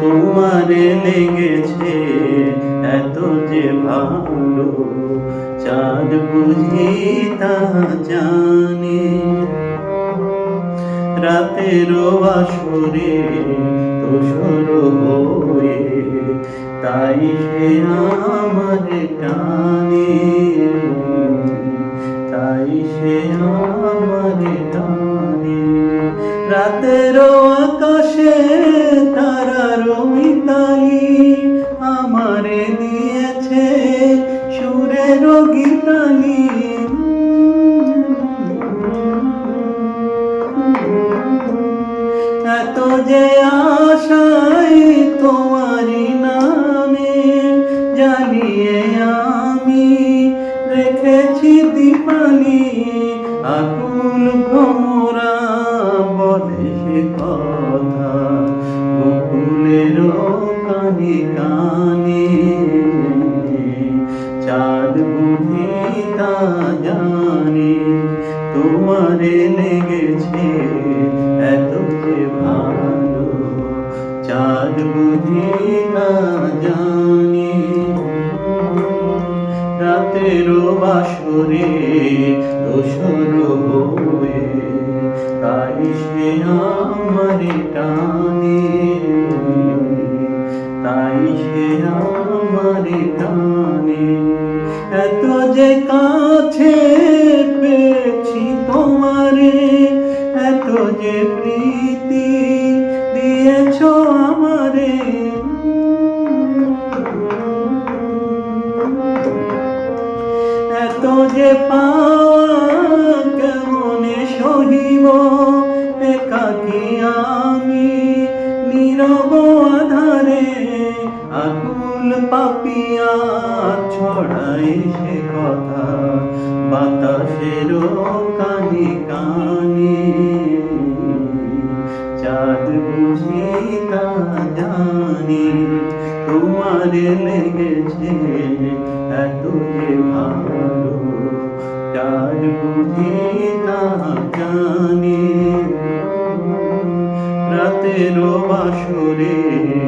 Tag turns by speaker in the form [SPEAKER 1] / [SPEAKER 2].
[SPEAKER 1] তোমারে লেগেছে এত যে ভালো চাঁদ বুঝি তা জানে। রাতের আসরে তোষর হয়ে, তাই সে আমার টানে রাতের আকাশে তারার মিতালি আমারে দিয়েছে সুরের গীতালি। এত যে আশাই তোমারি নামে জানিয়ে আমি রেখেছি দীপালি কথা বকুলের কানে কানে। চাঁদ বুঝি তা জানে, তোমারে লেগেছে এত ভালো। চাঁদ বুঝি তা জানে, রাতের বাসরে দোসর হয়ে আমার টানে। তাই এত যে কাছে পেয়েছি তোমারে, এত যে প্রীতি দিয়েছ আমারে। এত যে পাওয়া কেমনে সহিব? একাকি আমি নীরব আধারে আকুল পাপিয়া ছড়াই সে কথা। বাতাসের কানে কানে চাঁদ বুঝি তা জানি, তোমারে লেগেছে এত যে ভালো। চাঁদ বুঝি তা জানি রাতের